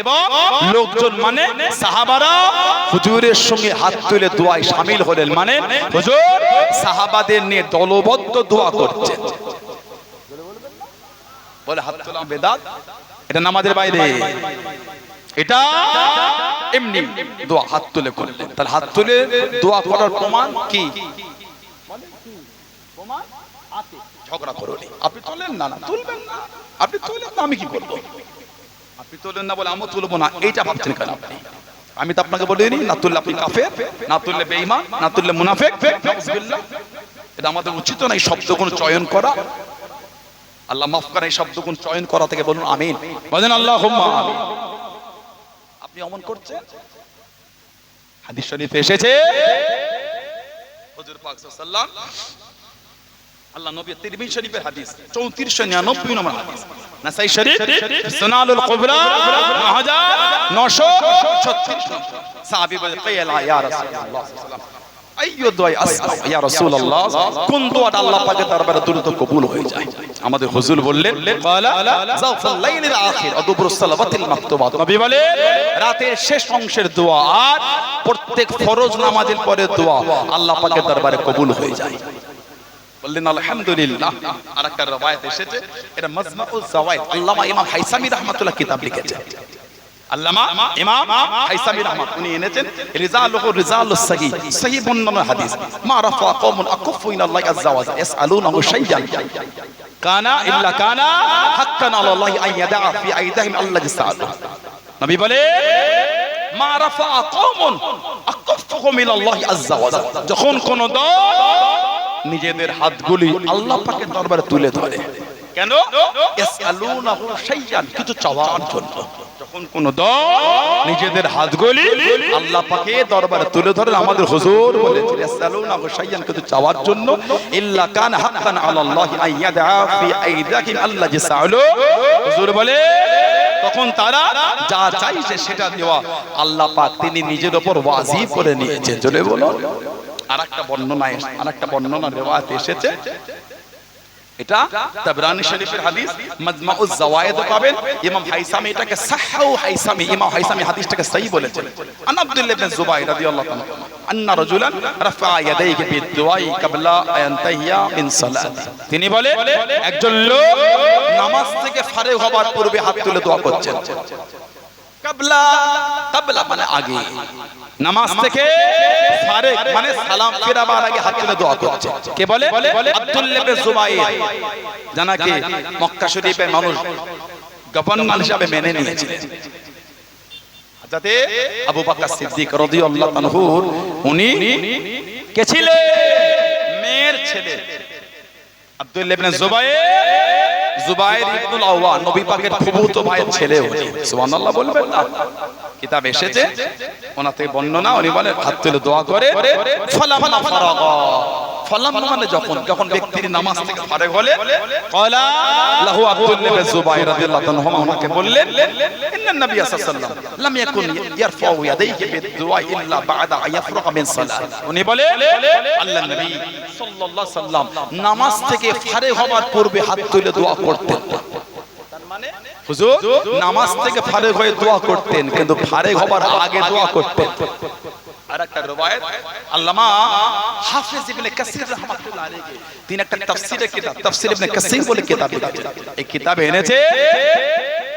এবং লোকজন মানে সাহাবারা হুজুরের সঙ্গে হাত তুলে দোয়ায় সামিল হলেন মানে হুজুর সাহাবাদের নিয়ে দলবদ্ধ দোয়া করছেন। বলে, হাত তোলা বেদাত? এটা নামাজের বাইরে। এটা এমনি দোয়া, হাত তুলে করলেন। তাহলে হাত তুলে দোয়া করার প্রমাণ কি? ঝগড়া আপনি না না। তুলবেন না। আপনি না, আমি কি করব? আপনি তোলেন না বলে আমিও তুলবো না, এইটা ভাবছেন কেন আপনি? আমি তো আপনাকে বলিনি না তুললে আপনি কাফের, না তুললে বেঈমান, না তুললে মুনাফেক এটা আমাদের উচিত না এই শব্দগুলো চয়ন করা। আল্লাহ মাফ করেন এই শব্দগুলো চয়ন করা থেকে বলুন আমিন। বলেন আল্লাহ আপনি অমন করছেন? হাদিস শরীফে এসেছে। হুজুর পাক সাল্লাল্লাহু আল্লাহ নবী তিরমিজি শরীফের হাদিস 3499 নম্বর হাদিস। নাসাই শরীফ সুনানুল কুবরা 9936 সাহাবী বলে কিয়ালা ইয়া রাসূলুল্লাহ আইয়ু দোয়া আসআল ইয়া রাসূলুল্লাহ কোন দোয়াটা আল্লাহ পাকের দরবারে দ্রুত কবুল হয়ে যায়? আমাদের হুজুর বললেন ক্বালা যাফাল লাইলিল আখির আদবরুস সালাওয়াতিল মাকতুবাত। নবী বলে রাতের শেষ অংশের দোয়া আর প্রত্যেক ফরজ নামাজের পরে দোয়া আল্লাহ পাকের দরবারে কবুল হয়ে যায়। বললেন আলহামদুলিল্লাহ আর একটা রবায়াত এসেছে। এটা মাজমাউল জাওয়াইদ। আল্লামা ইমাম হাইসামি রাহমাতুল্লাহ কিতাব লিখেছেন। আল্লামা ইমাম হাইসামি রহমান উনি এনেছেন, রিজালুহু রিজালুস সহি সহি বর্ণনা হাদিস। মা রাফা কওমুন আকুফু ইলাল্লাহি আযজা ওয়া জাল্লা ইয়াসআলুনাহু শাইয়ান কানা ইল্লা কানা হাক্কান আলাল্লাহি আন ইয়াদা ফি আইদাহিম আল্লাহ ইয়াসআলু নবী বলে, মা রাফা কওমুন আকুফু ইলাল্লাহি আযজা ওয়া জাল্লা যখন কোন দল নিজেদের হাতগুলি আল্লাহ পাকের দরবারে তুলে ধরে। কেন? ইয়াসআলুনাহু শাইয়ান কিছু চাওয়ার জন্য। যখন কোন দল নিজেদের হাতগুলি আল্লাহ পাকে দরবারে তুলে ধরেন আমাদের হুজুর বলেছেন ইয়াসআলুনাহু শাইয়ান কিছু চাওয়ার জন্য ইল্লা কান হাক্কান আলাল্লাহি আন ইয়াদা ফি আইদাহিম আল্লাহ ইয়াসআলু হুজুর বলে তখন তারা যা চাইছে সেটা দেওয়া আল্লাহ পাক তিনি নিজের উপর ওয়াজিব করে নিয়েছেন। চলে বলো আরেকটা বর্ণনা রেওয়ায়াত এসেছে। এটা তাবরানি শরীফের হাদিস পাবেন। ইমাম হাইসামি এটাকে সাহহু হাইসামি, ইমাম হাইসামি হাদিসটাকে সহি বলেছেন আন আব্দুল্লাহ ইবনে জুবাইর রাদিয়াল্লাহু তাআলা আন্না রাজুলান রাফা ইয়াদাইহি বিদুআই ক্বাবলা মিন সালাতি। তিনি বলে, একজন লোক নামাজ থেকে ফারেগ হবার পূর্বে হাত তুলে দোয়া করছেন। কাবলা কাবলা মানে আগে। নামাজ থেকে ফারেক মানে সালাম ফেরাবার আগে হাত তুলে দোয়া করছে। কে বলে? আব্দুল্লাহ ইবনে জুবাইর। জানা কি? মক্কা শরীফের মানুষ গভর্নর হিসাবে মেনে নিয়েছিলেন যাতে আবু বকর সিদ্দিক রাদিয়াল্লাহু আনহু উনি কে ছিলেন? মেয়ের ছেলে। আব্দুল্লাহ ইবনে জুবায়ের জুবায়ের ইবনুল নবী পাকের ফুফুতো ভাইয়ের ছেলে উনি। সুবহানাল্লাহ বলবেন না? কিতাব এসেছে থেকে বর্ণনা, উনি বলে হাত তুলে দোয়া করে ফারাগা ফালাম মানে যখন যখন ব্যক্তির নামাজ থেকে ফারেগ হলে লাহু আব্দুল্লাহ জুবাইর রাদিয়াল্লাহু ওনাকে বললেন ইন্না নবী সাল্লাল্লাহু আলাইহি ওয়াসাল্লাম লাম ইয়াকুন ইয়ারফাউ ইয়াদাইহি বিদুআ ইল্লা বা'দা মিন সালাত। উনি বলে আল্লাহ নবী সাল্লাল্লাহু আলাইহি সাল্লাম নামাজ থেকে ফারেগ হবার পূর্বে হাত তুলে দোয়া করতেন। হুজুর নামাজ থেকে ফারেগ হয়ে দোয়া করতেন কিন্তু ফারেগ হবার আগে দোয়া করতেন। আরেকটা রবায়াত আল্লামা হাফেজ ইবনে কাসির রাহমাতুল্লাহ আলাইহি তিনি একটা তাফসীরের কিতাব তাফসীর ইবনে কাসির বলে কিতাব লিখেছেন এই কিতাবে এনেছে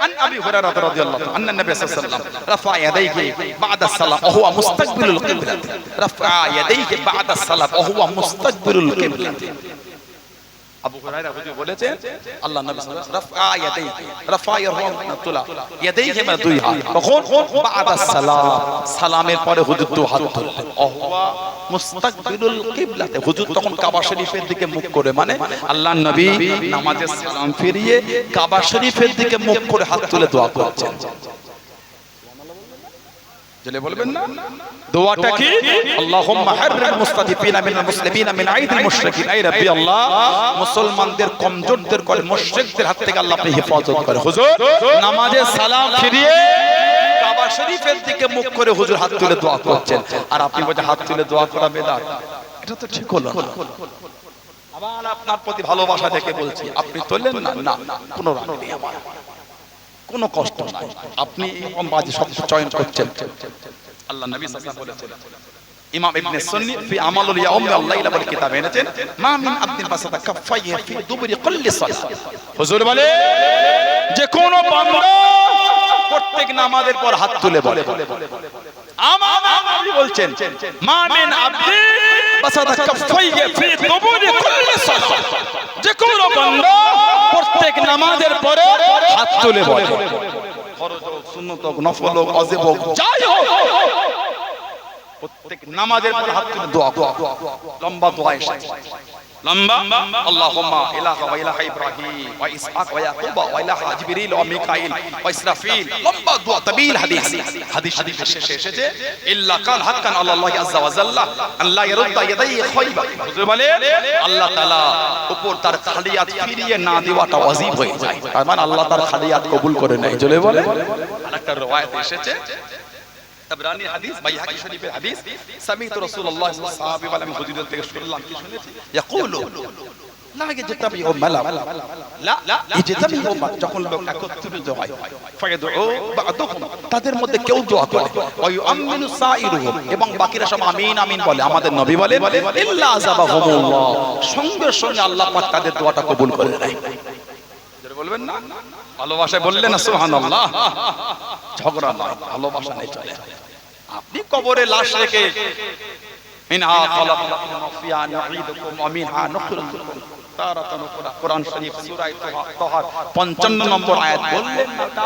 عن ابي هريره رضي الله عنه ان النبي صلى الله عليه وسلم رفع يديه بعد السلام وهو مستقبل القبلة رفع يديه بعد السلام وهو مستقبل القبلة আবু হুরায়রা হুজুর বলেছেন আল্লাহ নবী সাল্লাল্লাহু আলাইহি ওয়াসাল্লাম রাফা ইয়াদাইহি রাফা ইয়ারহাম তুলা ইয়াদাইহি মানে দুই হাত তখন বাদা সালাম সালামের পরে হুজুর দু হাত তুললেন মুস্তাকবিলুল কিবলাতে হুজুর তখন কাবা শরীফের দিকে মুখ করে মানে আল্লাহর নবী নামাজের সালাম ফিরিয়ে কাবা শরীফের দিকে মুখ করে হাত তুলে দোয়া করছেন। জেলে বলবেন না। দোয়াটা কি? আল্লাহুম্মা হাররিম মুস্তাদিফিনা মিনাল মুসলিমিনা মিন আইদিল মুশরিকিন। আই রাব্বি আল্লাহ মুসলমানদের কমজোরদের করে মুশরিকদের হাত থেকে আল্লাহ আপনি হেফাজত করে হুজুর নামাজে সালাম ফিরিয়ে কাবা শরীফের দিকে মুখ করে হুজুর হাত তুলে দোয়া করছেন। আর আপনি বলছেন হাত তুলে দোয়া করা বেদাত। এটা তো ঠিক হলো না। আবার আপনার প্রতি ভালোবাসা থেকে বলছি আপনি তোলেন না না কোনো রাগ নেই আমার। কোনো কষ্ট নাই। আপনি এরকম বাজে শব্দ চয়ন করছেন। আল্লাহ নবী সাল্লাল্লাহু আলাইহি ওয়াসাল্লাম ইমাম ইবনে সুন্নি ফি আমালুল ইয়াউমি আল্লাহ ইলা বলে কিতাব এনেছেন, মা মিন আব্দিন বাসাতা কাফাইহি ফি দুবরি কুল্লি সালাত। হুজুর বলে, যে কোন বান্দা প্রত্যেক নামাজের পর হাত তুলে বলে। বলছেন মা মিন আবদিন বাসাতা ফি দুবরি কুল্লি সালাত যে কোন বান্দা প্রত্যেক নামাজের পরে হাত তুলে বলে। ফরজ হোক সুন্নত হোক নফল হোক অজেব হোক যাই হোক। প্রত্যেক নামাজের পর হাত তুলে দোয়া দোয়া লম্বা দোয়া এসেছে। লম্বা। আল্লাহুম্মা ইলাহা ওয়া ইলাহা ইব্রাহিম ওয়া ইসহাক ওয়া ইয়াকুব ওয়া ইলাহা জিবরিল ওয়া মিকাইল ওয়া ইসরাফিল। লম্বা দোয়া তাবিল হাদিস। হাদিস হাদিস শেষে এসেছে ইল্লা হাক্কান আল্লাহ আযজা ওয়া জাল্লা আল্লাহ ইয়ারুদ্দা খাইবা। হুজুর আল্লাহ তাআলা উপর তার খালিয়াত ফিরিয়ে না দেওয়াটা ওয়াজিব হয়ে যায়। তার মানে আল্লাহ তার খালিয়াত কবুল করে নেয়। চলে বলে আরেকটা রওয়ায়াত এসেছে তাবরানি হাদিস শরীফের হাদিস রাসূলুল্লাহ সাহাবী বলেন হুজুর থেকে শুনলাম, কি শুনেছি? ইয়াকুলু তাদের মধ্যে কেউ দোয়া করে এবং বাকিরা সব আমিন আমিন বলে, আমাদের নবী বলে সঙ্গে সঙ্গে আল্লাহ তাদের দোয়াটা কবুল করে নেয়। বলবেন না? ভালোবাসায় বললেন না, সুবহানাল্লাহ। ঝগড়া নয়, ভালোবাসা নেই চলে। আপনি কবরে লাশ রেখে, মিনহা খালাকনাকুম ফিহা নুঈদুকুম ওয়া মিনহা নুখরিজুকুম। তারাতান উখরা কোরআন শরীফ, সূরা তাহার 55 নম্বর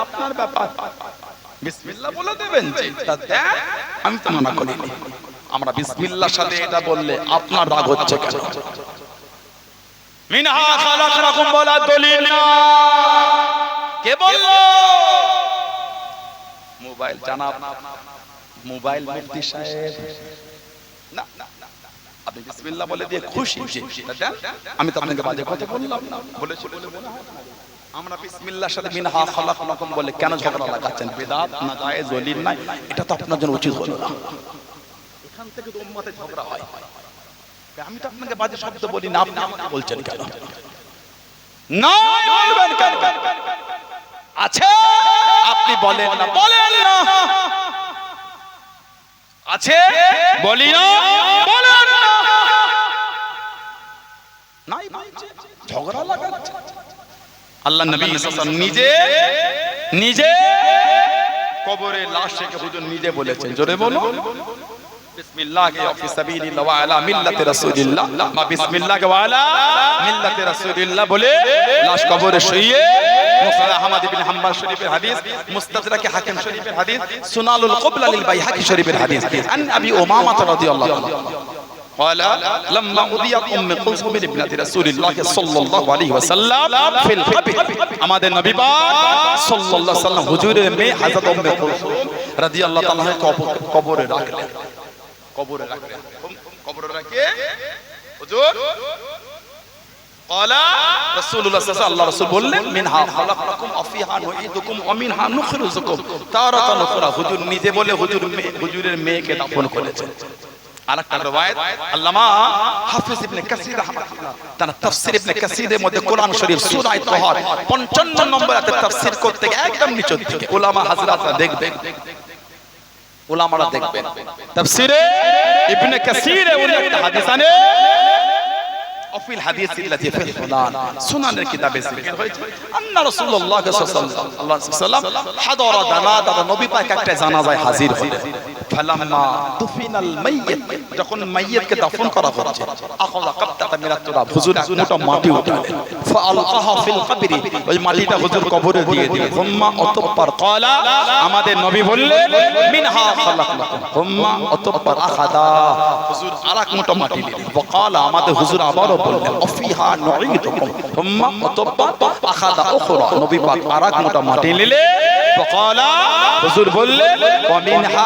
আপনার ব্যাপার। আমি তো মানা আমরা বিসমিল্লাহর সাথে এটা বললে আপনার রাগ হচ্ছে কেন? মিনহা খালাকনাকুম বলা দলিল। না কে বলল? মোবাইল জানাব। মোবাইল মুফতি সাহেব। না। আপনি বিসমিল্লাহ বলে দিয়ে খুশি জি, আমি তো আপনাকে বাজে কথা বললাম না। বলেছি বলে। আমরা বিসমিল্লাহর সাথে মিনহা খালাকনাকুম বলে কেন ঝগড়া লাগাচ্ছেন? বেদাত না জায়েজ দলিল নাই? এটা তো আপনার জন্য উচিত হলো না। এখান থেকে তো উম্মতে ঝগড়া হয়। আমি তো আপনাকে বাজে শব্দ বলি না আপনি আমাকে বলছেন কেন? না বলবেন কেন? আছে? আপনি বলেন না বলেন না। আছে? বলি না বলেন না। নাই বলছে, ঝগড়া লাগাচ্ছে। আল্লাহ নবী নিজে নিজে কবরে লাশ রেখে হুজুর নিজে বলেছেন। জোরে বলো বিসমিল্লাহ ফি সাবিলিল্লাহ ওয়া আলা মিল্লাতি রাসূলিল্লাহ বা বিসমিল্লাহ ওয়া আলা মিল্লাতি রাসূলিল্লাহ বলে লাশ কবরে শুইয়ে মুসনাদ আহমদ ইবনে হাম্বল শরীফের হাদিস মুস্তাদরাক হাকিম শরীফের হাদিস সুনানুল কুবলা লিল বাইহাকি শরীফের হাদিস আন আবি উমামা রাদিয়াল্লাহু আনহু قال لما أضيت أم كلثوم ابنة رسول الله صلى الله عليه وسلم في القبر আমাদের নবী পাক সাল্লাল্লাহু আলাইহি ওয়াসাল্লাম হুজুরের মেয়ে হযরত উম্মে কুলসুম রাদিয়াল্লাহু তাআলা কবরে রাখলেন কবরে রাখবে। কবরে রাখে? হুজুর? কলা? রাসূলুল্লাহ সাল্লাল্লাহু আলাইহি রাসূল বললেন মিনহা খালাকনাকুম আফিহা নুইদুকুম ওয়া মিনহা নুখরিজুকুম। তারাতান উখরা হুজুর নিজে বলে হুজুর হুজুরের মেয়েকে দাফন করেছেন আরেকটা রওয়ায়াত আল্লামা ইবনে কাসির রাহমাতুল্লাহ তার তাফসীর ইবনে কাসিরের মধ্যে কোরআন শরীফ সূরা তাহার 55 নম্বর আয়াতের তাফসীর করতে একদম নিচে থেকে উলামা দেখবেন। উলামারা দেখবেন তাফসীরে ইবনে কাসিরে উনি একটা হাদিস আনে وفي الحديث الذي في الفلان سنن الكتاب ذكر হয়েছে আন্না রাসূলুল্লাহ সাল্লাল্লাহু আলাইহি ওয়াসাল্লাম হাদরা জানাজা নবী পাক একটা জানাজায় হাজির হলেন ফালাম্মা দুফিনাল মাইয়িত যখন মাইয়িতকে দাফন করা হচ্ছে আখাযা কাবতাতা মিনাত তুরাব হুজুর এক মোটা মাটি উঠালেন। ফাআলকাহা ফিল কবরি ওই মাটিটা হুজুর কবরে দিয়ে দিলেন। হুম্মা অতঃপর ক্বালা আমাদের নবী বললেন মিনহা খালাকনাকুম। হুম্মা অতঃপর আখাদা। হুজুর আরেক মোটা মাটি দিলেন। ওয়াকালা আমাদের হুজুর আবারও বললেন অফিহা নুঈদুকুম। হুম্মা অতঃপর আখাদা উখরা। নবী পাক আরেক মোটা মাটি নিলে ওয়াকালা হুজুর বললেন ওয়া মিনহা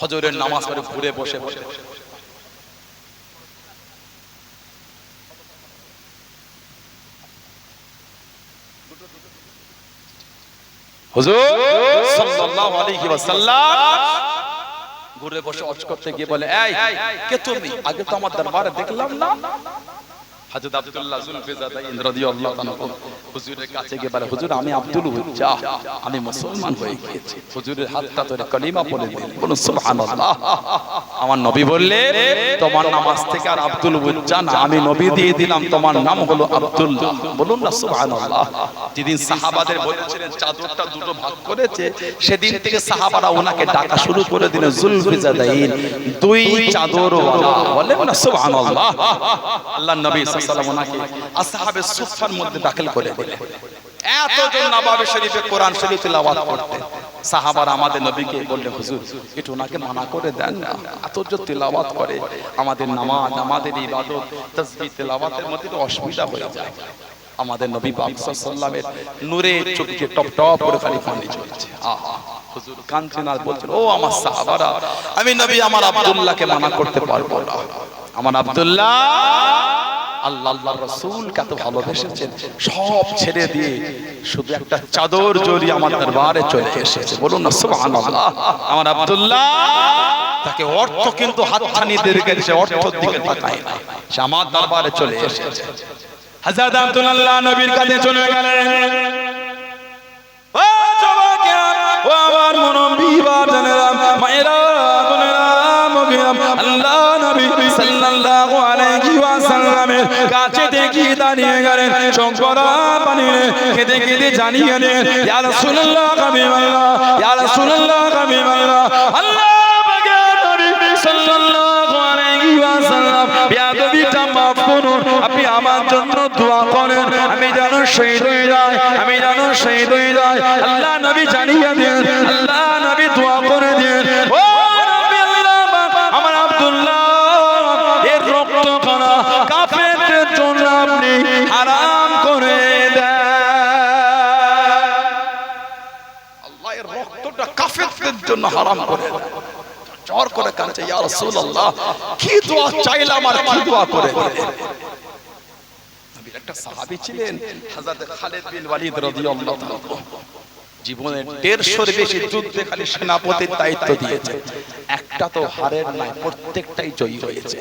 হজরের নামাজ পড়ে ঘুরে বসে বসে। ঘুরে বসে অজ করতে গিয়ে বলে কে তুমি? আগে তো আমার দরবারে দেখলাম না। হযরত আব্দুল্লাহ রাদিয়াল্লাহু তাআলা হুজুরের কাছে গিয়ে বলে, হুজুর, আমি আব্দুল আমি মুসলমান হয়ে হুজুরের হাতটা ধরে কলিমা বলুন, সুবহানাল্লাহ। আমার নবী বললেন তোমার নামাজ থেকে আর আব্দুল না, আমি নবী দিয়ে দিলাম, তোমার নাম হলো আব্দুল্লাহ। বলুন না, সুবহানাল্লাহ। যেদিন সাহাবাদের বলেছিলেন, চাদরটা দুটো ভাগ করেছে, সেদিন থেকে সাহাবারা ওনাকে ডাকা শুরু করে দিলেন জুলফিজাদাইন, দুই চাদর বলেন না, সুবহানাল্লাহ। আল্লাহ নবী আমাদের এতজন তেলাওয়াত করে, আমাদের নামাজ অসুবিধা হয়ে যায়। আমাদের নবী পাক সাল্লামের নূরে চোখে টপ টপ করে খালি পানি চলছে আহা, হুজুর কাঁদছেন আর বলছেন, ও আমার সাহাবারা, আমি নবী আমার আব্দুল্লাহকে মানা করতে পারব না। আমার আব্দুল্লাহ আল্লাহ রসুল কত ভালোবেসেছেন, সব ছেড়ে দিয়ে শুধু একটা চাদর জড়ি আমার দরবারে চলে এসেছে। বলুন না আমার আব্দুল্লাহ, তাকে অর্থ কিন্তু হাতছানি দিয়ে অর্থ অর্থের দিকে তাকায় না। সে আমার দরবারে চলে এসেছে। হাজার আব্দুল্লাহ, নবীর কাছে চলে গেলেন। আলাইহি কাছে দেখি দাঁড়িয়ে গেলেন, শঙ্করা পানি খেতে খেতে জানিয়ে দেন ইয়া রাসূলুল্লাহ হাবিবাল্লাহ ইয়া রাসূলুল্লাহ হাবিবাল্লাহ আল্লাহ সাল্লাল্লাহু আলাইহি ওয়াসাল্লাম, বিয়াদবিটা মাফ করুন, আপনি আমার জন্য দোয়া করেন, আমি যেন শহীদ হয়ে যাই, আমি যেন শহীদ হয়ে যাই। আল্লাহ নবী জানিয়ে দেন আল্লাহ জন্য হারাম করে। চর করে কাঁদছে, ইয়া রাসূলুল্লাহ, কি দোয়া চাইলাম আর কি দোয়া করে? একটা সাহাবী ছিলেন, হযরত খালিদ বিন ওয়ালিদ রাদিয়াল্লাহু জীবনের দেড়শোর বেশি যুদ্ধে খালি সেনাপতির দায়িত্ব দিয়েছে। একটা তো হারের নাই, প্রত্যেকটাই জয়ী হয়েছে।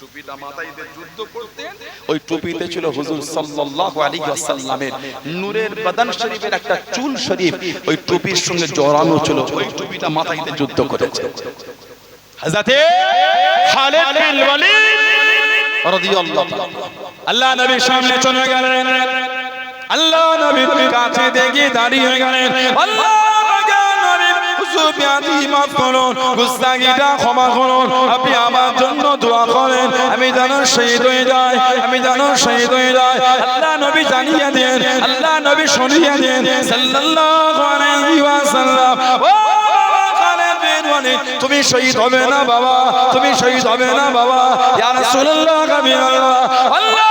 টুপিটা মাথায় দিয়ে যুদ্ধ করতেন। ওই টুপিতে ছিল হুজুর সাল্লাল্লাহু আলাইহি ওয়াসাল্লামের নূরের বদন শরীফের একটা চুল শরীফ। ওই টুপির সঙ্গে জড়ানো ছিল। ওই টুপিটা মাথায় দিয়ে যুদ্ধ করেছে। হযরতে খালিদ বিন ওয়ালিদ রাদিয়াল্লাহু তাআলা। আল্লাহ নবীর সামনে চলে গেলেন। আল্লাহ নবীর কাছে দেখে দাঁড়িয়ে গেলেন। আল্লাহ পেঁয়াজি মাফ করুন, করুন। আপনি আমার জন্য দোয়া করেন আমি যেন শহীদ হয়ে যাই আমি যেন শহীদ হয়ে যাই। আল্লাহ নবী জানিয়ে দেন আল্লাহ নবী শুনিয়ে দেন সাল্লাল্লাহু তুমি শহীদ হবে না বাবা তুমি শহীদ হবে না বাবা। ইয়া আল্লাহ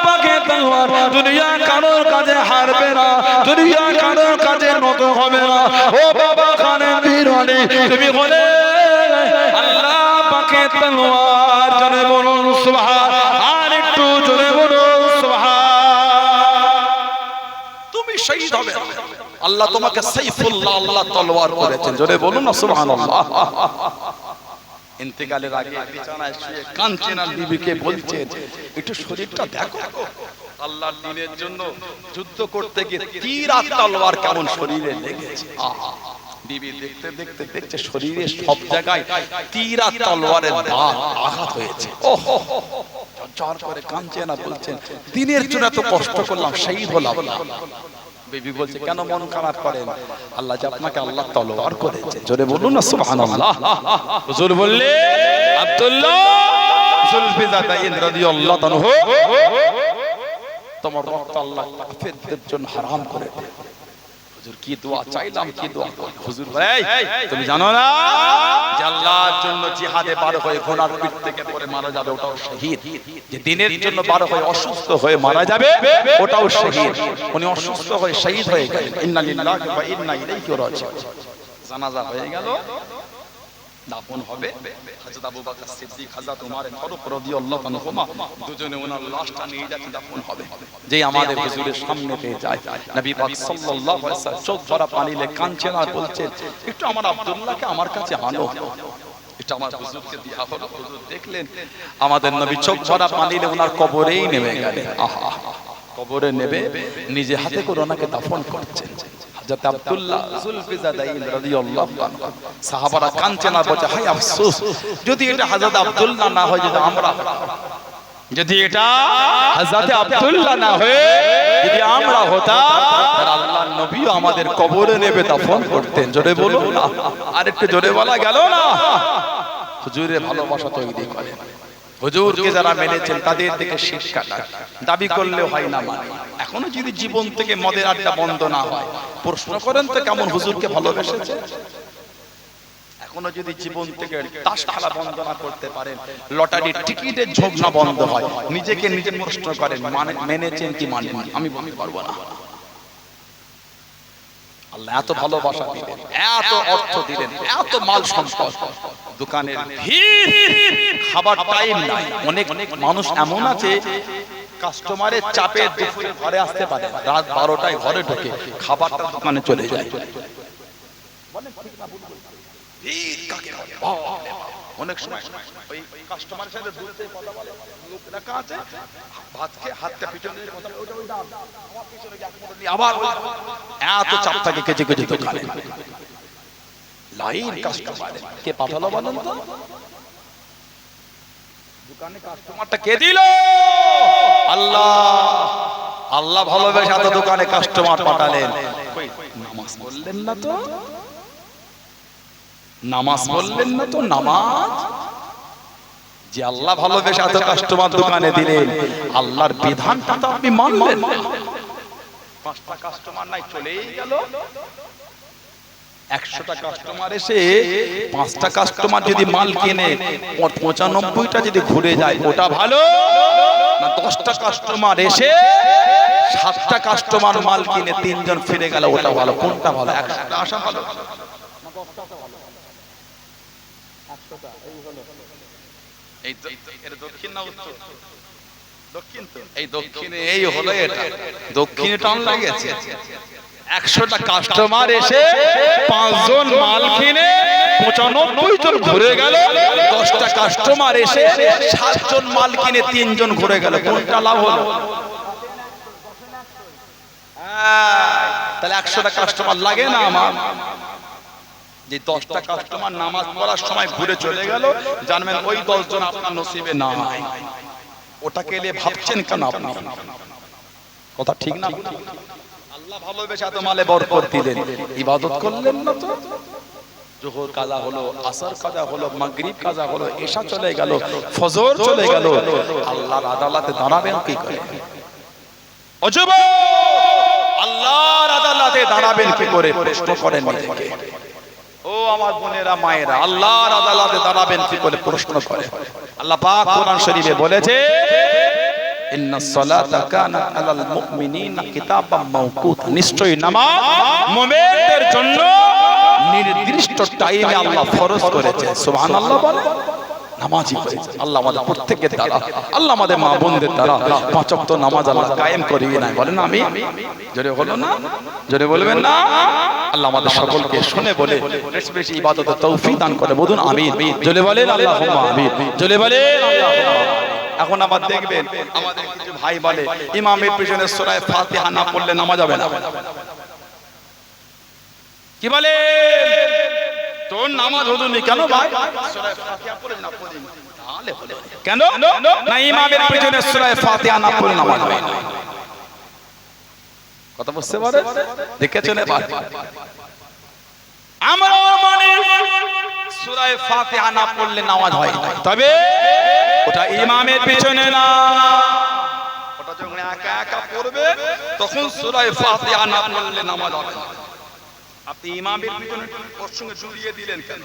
দুনিয়া কাজে হারবে না। দুনিয়া কারোর কাজে নত হবে না। ও বাবা খানে তুমি হলে আল্লাহ তলোয়ার জনে বলুন, সুবহান। আর একটু জোরে বলুন, সুবহান। তুমি শহীদ হবে। আল্লাহ তোমাকে সাইফুল্লাহ, আল্লাহ তলোয়ার করেছেন। জোরে বলুন না, সুবহানাল্লাহ। ইন্তেকালের আগে বিছানায় শুয়ে কাঁদছেন আর বিবিকে বলছেন একটু শরীরটা দেখো। আল্লাহর দিনের জন্য যুদ্ধ করতে গিয়ে তীর আর তলোয়ার কেমন শরীরে লেগেছে? আহা বিবি দেখতে দেখতে দেখছে শরীরে সব জায়গায় তীর আর তলোয়ারের দাগ আঘাত হয়েছে। ওহো চর করে কাঁদছে না বলছেন দিনের জন্য এত কষ্ট করলাম শহীদ হলাম বিবি বলছে কেন মন খারাপ করেন? আল্লাহ যে আপনাকে আল্লাহ তলোয়ার করেছে। জোরে বলুন না সুবহানাল্লাহ। হুজুর বললে আব্দুল্লাহ! জুলফিজাদাইন রাদিয়াল্লাহু তাআলা তোমার রক্ত আল্লাহ কাফেরদের জন্য হারাম করে দেন। হুজুর কি দোয়া চাইলাম কি দোয়া হুজুর বলে, তুমি জানো না যে আল্লাহর জন্য জিহাদে বার হয়ে ঘোড়ার পিঠ থেকে পড়ে মারা যাবে ওটাও শহীদ যে দিনের জন্য বার হয়ে অসুস্থ হয়ে মারা যাবে ওটাও শহীদ উনি অসুস্থ হয়ে শহীদ হয়ে গেলেন ইন্না লিল্লাহি ওয়া ইন্না ইলাইহি রাজিউন জানাজা হয়ে গেল দাফন হবে। হযরত আবু বকর সিদ্দিক, হযরত উমর ফারুক রাদিয়াল্লাহু আনহুমা দুজনে ওনার লাশটা নিয়ে যাচ্ছে, দাফন হবে। যে আমাদের হুজুরের সামনে পেয়ে যায়। নবী পাক সাল্লাল্লাহু আলাইহি ওয়াসাল্লাম চোখ ভরা পানিলে কাঁদছেন আর বলছেন একটু আমার আব্দুল্লাহকে আমার কাছে আনো। এটা আমার হুজুরকে দেয়া হলো। হুজুর দেখলেন, আমাদের নবী চোখ ভরা পানিলে ওনার কবরেই নেমে গেলেন। আহা, কবরে নেবে নিজে হাতে করে ওনাকে দাফন করছেন। হযরত আব্দুল্লাহ জুলফিজাদাইন রাদিয়াল্লাহু আনহু সাহাবারা কাঁদছেন আর বলছে, হায় আফসোস, যদি এটা হযরত আব্দুল্লাহ না হয়, যদি আমরা যদি এটা হযরত আব্দুল্লাহ না হয়ে যদি আমরা হতাম, তাহলে আল্লাহর নবীও আমাদের কবরে নেবে দাফন করতেন। জোরে বলুন না। আর একটু জোরে বলা গেল না। হুজুরের ভালোবাসা তৈরি করে। হুজুরকে যারা মেনেছেন তাদের থেকে শিক্ষা দাবি করলে হয় না মানে। এখনও যদি জীবন থেকে মদের আড্ডা বন্ধ না হয় প্রশ্ন করেন তো কেমন হুজুরকে ভালোবেসেছে? এখনও যদি জীবন থেকে তাস খেলা বন্ধ না করতে পারেন লটারির টিকিটের ঝোঁক না বন্ধ হয় নিজেকে নিজে প্রশ্ন করেন মানে মেনেছেন কি মানেন আমি বলতে পারব না। আল্লাহ এত ভালোবাসা দিলেন, এত অর্থ দিলেন, এত মাল সম্পদ। দোকানের খাবার টাইম নাই। অনেক মানুষ এমন আছে কাস্টমারের চাপে ঘরে আসতে পারে না। রাত বারোটায় ঘরে ঢোকে, খাবারটা দোকানে চলে যায়। ভিড় কাকে। অনেক সময় ওই কাস্টমারের সাথে কথা বলে, লোক রাখা আছে ভাত খেয়ে হাতটা পিছনে আবার এত চাপ থাকে, কেচে কেচে দোকানে লাইন কাস্টমার কে পাঠালো বলেন তো? দোকানে কাস্টমারটা কে দিল? আল্লাহ আল্লাহ ভালোবেসে এত দোকানে কাস্টমার পাঠালেন। নামাজ বললেন না তো? নামাজ বললেন না তো নামাজ? যে আল্লাহ ভালোবেসে এত কাস্টমার দোকানে দিলেন আল্লাহর বিধানটা তো আপনি মানলেন। না পাঁচটা কাস্টমার নাই চলেই গেল। একশোটা কাস্টমার এসে পাঁচটা কাস্টমার যদি মাল কিনে পঁচানব্বইটা যদি ঘুরে যায় ওটা ভালো? না দশটা কাস্টমার এসে সাতটা কাস্টমার মাল কিনে তিনজন ফিরে গেল ওটা ভালো। কোনটা ভালো? একশোটা আসা ভালো। এই তো- এর দক্ষিণ না উত্তর? দক্ষিণ তো। এই দক্ষিণে এই হলো এটা। দক্ষিণে টান লেগেছে। একশোটা কাস্টমার এসে পাঁচজন মাল কিনে পঁচানব্বই জন ঘুরে গেল। দশটা কাস্টমার এসে সাতজন মাল কিনে তিনজন ঘুরে গেল। কোনটা লাভ হলো? তাহলে একশোটা কাস্টমার লাগে না আমার? যে দশটা কাস্টমার নামাজ পড়ার সময় ঘুরে চলে গেল জানবেন ওই দশজন আপনার নসিবে না। ওটাকে এলে ভাবছেন কেন আপনি? কথা ঠিক না। আল্লাহ ভালোবেসে এত মালে বরকত দিলেন। ইবাদত করলেন না তো? জোহর কাজা হলো আসর কাজা হলো মাগরিব কাজা হলো এশা চলে গেল ফজর চলে গেল। আল্লাহর আদালতে দাঁড়াবেন কি করে? অজব! আল্লাহর আদালতে দাঁড়াবেন কি করে? প্রশ্ন করেন নিজেকে। ও আমার বোনেরা, মায়েরা, আল্লাহর আদালতে দাঁড়াবেন কি বলে প্রশ্ন করে। আল্লাহ পাক কোরআন শরীফে বলেছে নিশ্চয়ই নামাজ মুমিনদের জন্য নির্দিষ্ট টাইমে আল্লাহ ফরজ করেছে। সুবহানাল্লাহ বলে নামাজি করেছে আল্লাহ আমাদের প্রত্যেকের দ্বারা, আল্লাহ আমাদের মা বোনদের দ্বারা পাঁচ ওয়াক্ত নামাজ আল্লাহ কায়েম করিয়ে নাই বলেন আমি? জোরে হলো না? জোরে বলবেন না? আল্লাহ আমাদের সকলকে শুনে বলে, বেশি ইবাদতের তৌফিক দান করে। বলুন আমিন। জোরে বলেন আল্লাহুম্মা আমিন। জোরে বলেন আল্লাহুম্মা এখন আবার দেখবেন, আমাদের কিছু ভাই বলে, ইমামের পিছনে সূরা ফাতিহা না পড়লে নামাজ হবে না। কি বলে তোর নামাজ হলো নি কেন ভাই। কেন? না ইমামের পিছনে সূরা ফাতিহা না পড়লে নামাজ হবে না। কথা বুঝতে পারে? দেখেছেন এবার? আমরা মানি সূরা ফাতিহা না পড়লে নামাজ হয় না। তবে ওটা ইমামের পিছনে না। ওটা যখন একা একা পড়বে তখন সূরা ফাতিহা না পড়লে নামাজ হবে না। আপনি ইমামের পিছনে ওর সঙ্গে জড়িয়ে দিলেন কেন?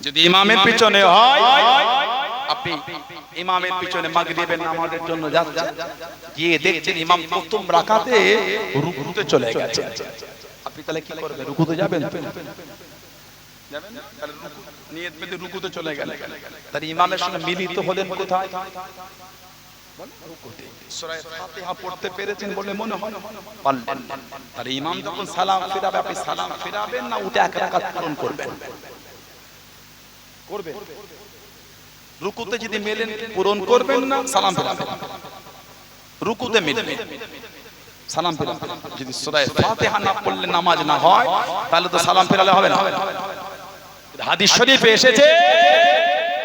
যদি ইমামের পিছনে হয় আপনি ইমামের পিছনে মাগরিবের নামাজের জন্য যাচ্ছেন গিয়ে দেখছেন ইমাম প্রথম রাকাতে রুকুতে চলে গেছে। আপনি তাহলে কি করবেন? রুকুতে যাবেন? যাবেন? তাহলে রুকু নিয়ত বেঁধে রুকুতে চলে গেলেন। ইমামের সঙ্গে মিলিত হলেন কোথায়? রাকাত যদি মেলেন, পূরণ করবেন না, সালাম ফিরাবেন। রুকুতে মিলবে সালাম ফিরাবেন। যদি সূরা না পড়লে নামাজ না হয়, তাহলে তো সালাম ফেরালে হবে না। হাদিস শরীফে এসেছে।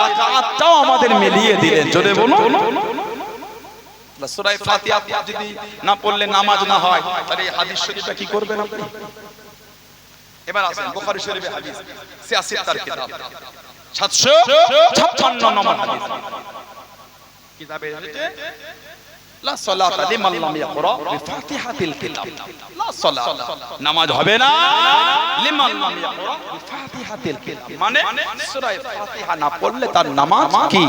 রাকাতটাও আমাদের মিলিয়ে দিলেন। জোরে বলো সূরা ফাতিহা যদি না পড়লে নামাজ না হয়, তাহলে এই হাদিস শরীফটা কি করবেন আপনি? এবার আসেন বুখারী শরীফে হাদিস 86 তার কিতাব। 756 নম্বর হাদিস। কিতাবে লা সালাতা লিমান লাম ইয়াকরা বিফাতিহাতিল কিতাব। লা সালাত। নামাজ হবে না? লিমান লাম ইয়াকরা বিফাতিহাতিল কিতাব। মানে সূরা ফাতিহা না পড়লে তার নামাজ কি?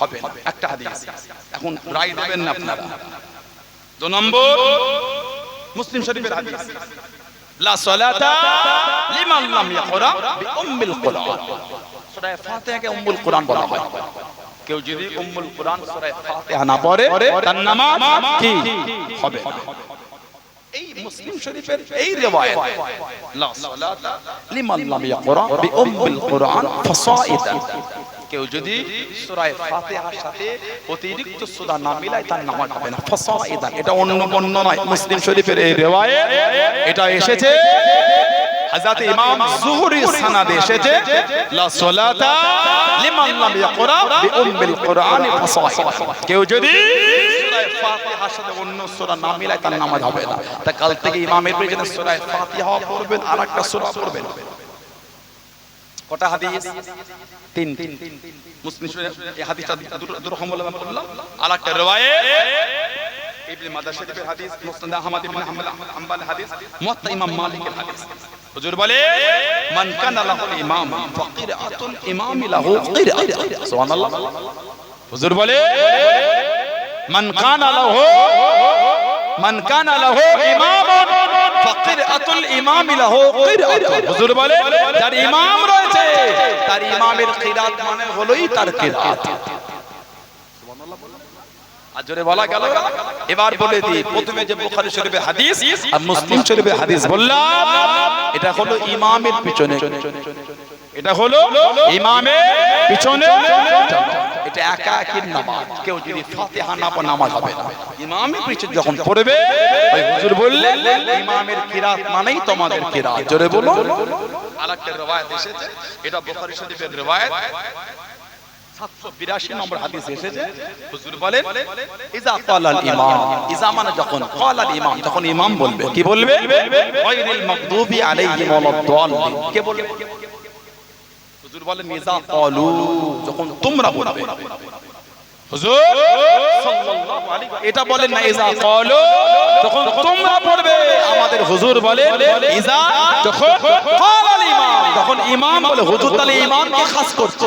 হবে না। একটা হাদিস। এখন রায় দেবেন না আপনারা। দু নম্বর মুসলিম শরীফের হাদিস। লা সালাতা লিমান লাম ইয়াকরা বিউম্মিল কুরআন। সূরা ফাতিহাকে উম্মুল কুরআন বলা হয়। কেউ যদি উম্মুল কুরআন সূরা ফাতিহা না পড়ে তার নামাজ কি? হবে। না। এই মুসলিম শরীফের এই রিওয়ায়াত লা সালাতা লিমান লাম ইয়াকরা বিউম্মিল কুরআন ফাসাইদা। কেউ যদি সূরা ফাতিহার সাথে অতিরিক্ত সূরা না মিলায় তার নামাজ হবে না। ফাসাইদা এটা অন্য বর্ণনা বর্ণনায় মুসলিম শরীফের এই রিওয়ায়াত এটা এসেছে হযরত ইমাম জুহরি সানাদে এসেছে লা সালাতা লিমান লাম ইয়াকরা বিউম্মিল কুরআন ফাসাইদা কেউ যদি সূরা ফাতিহার সাথে অন্য সূরা না মিলায় তার নামাজ হবে না। তা কাল থেকে ইমামের পেছনে সূরা ফাতিহা পড়বেন আর একটা সূরা পড়বেন। কটা হাদিস? তিন মুসলিম শরীফ এই হাদিসটা দুটো দুটো আমি বললাম আর একটা ইবনে মাদাহ শরীফের হাদিস মুসনাদ আহমদ ইবনে হাম্বল হাম্বল হাদিস ইমাম মালিকের হাদিস। হুজুর বলে, মান কানা লাহুল ইমাম ফাকিরাতুল ইমাম লাহু কিরাত। সুবহানাল্লাহ। হুজুর বলে, মান কানা লাহু, মান কানা লাহু ইমামুন, ফাকিরাতুল ইমাম লাহু কিরাত। হুজুর বলে, যার ইমাম রয়েছে, তার ইমামের কিরাত মানে হলোই তার কিরাত। আর জোরে বলা গেল। এবার বলে দিই প্রথমে যে বুখারী শরীফের হাদিস আর মুসলিম শরীফের হাদিস বললাম এটা হলো ইমামের পিছনে। এটা হলো ইমামের পিছনে। এটা একা একির নামাজ। কেউ যদি ফাতিহা না পড়ে নামাজ হবে না। ইমামের পিছনে যখন পড়বে ওই হুজুর বললেন ইমামের কিরাত মানেই তোমাদের কিরাত। জোরে বলো আরেকটা riwayat এসেছে। এটা বুখারী শরীফের riwayat 782 নম্বর হাদিস এসেছে হুজুর বলেন ইজা ক্বালাল ইমাম। ইজা মানে যখন ক্বালাল ইমাম যখন ইমাম বলবে। কি বলবে? গায়রিল মাগদুবি আলাইহিম ওয়ালাদ-দাল্লিন কে বলবে? হুজুর বলেন ইজা ক্বালু। যখন তোমরা বলবে। হুজুর সাল্লাল্লাহু আলাইহি এটা বলেন না ইজা ক্বালু। তোমরা পড়বে আমাদের হুজুর বলে ইজা যখন ক্বালাল ইমাম। তখন ইমাম বলে হুজুর তাহলে ইমামকে খাস করছে।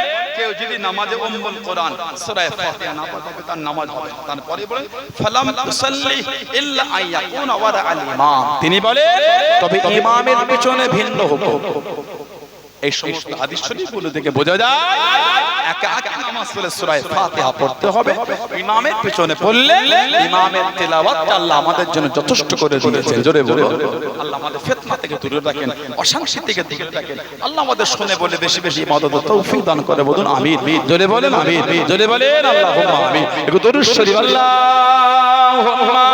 কেউ যদি নামাজে উম্মুল কোরআন সূরা ফাতিহা না পড়ে তার নামাজ হবে তারপরে বলেন ফালাম তুসাল্লি ইল্লা আইয়াকুনা ওয়ারা আল ইমাম। তিনি বলে তবে ইমামের পিছনে ভিন্ন হব এই সমস্ত হাদিস শরীফগুলো থেকে বোঝা যায় একা একা নামাজ পড়লে সূরা ফাতিহা পড়তে হবে। ইমামের পেছনে পড়লে ইমামের তেলাওয়াতটা আল্লাহ আমাদের জন্য যথেষ্ট করে দিয়েছেন। জোরে বলো আল্লাহ আমাদের ফিতনা থেকে দূরে রাখেন অশান্তি থেকে দূরে রাখেন। আল্লাহ আমাদের শুনে বলে বেশি বেশি ইবাদত তৌফিক দান করে। বলুন আমিন। জোরে বলেন আমিন। জোরে বলেন আল্লাহুম্মা আমিন। একটু দরুদ শরীফ আল্লাহুম্মা